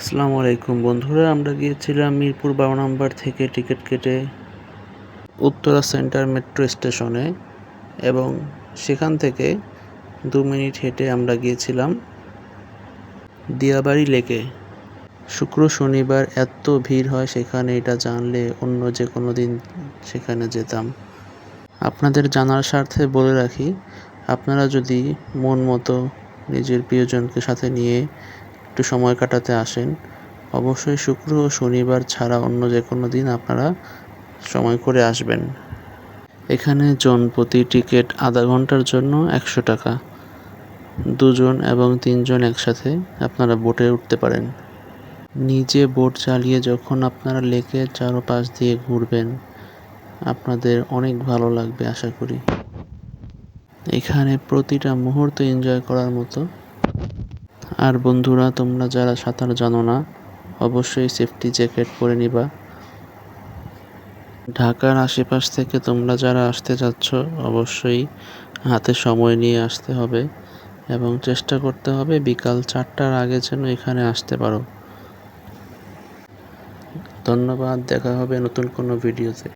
আসসালামু আলাইকুম বন্ধুরা, আমরা গিয়েছিলাম মিরপুর বারো নম্বর থেকে টিকিট কেটে উত্তরা সেন্টার মেট্রো স্টেশনে এবং সেখান থেকে দু মিনিট হেঁটে আমরা গিয়েছিলাম দিয়াবাড়ি লেকে। শুক্র শনিবার এত ভিড় হয় সেখানে, এটা জানলে অন্য যে কোনো দিন সেখানে যেতাম। আপনাদের জানার স্বার্থে বলে রাখি, আপনারা যদি মন মতো নিজের প্রিয়জনকে সাথে নিয়ে একটু সময় কাটাতে আসেন। অবশ্যই শুক্র ও শনিবার ছাড়া অন্য যে কোনো দিন আপনারা সময় করে আসবেন। এখানে জন প্রতি টিকিট আধা ঘণ্টার জন্য একশো টাকা। দুজন এবং তিনজন একসাথে আপনারা বোটে উঠতে পারেন। নিজে বোট চালিয়ে যখন আপনারা লেকের চারপাশ দিয়ে ঘুরবেন, আপনাদের অনেক ভালো লাগবে আশা করি। এখানে প্রতিটা মুহূর্ত এনজয় করার মতো আর বন্ধুরা, তোমরা যারা সাঁতার জানো না, অবশ্যই সেফটি জ্যাকেট পরে নিবা। ঢাকার আশেপাশ থেকে তোমরা যারা আসতে যাচ্ছ, অবশ্যই হাতে সময় নিয়ে আসতে হবে এবং চেষ্টা করতে হবে বিকাল চারটার আগে যেন এখানে আসতে পারো। ধন্যবাদ, দেখা হবে নতুন কোনো ভিডিওতে।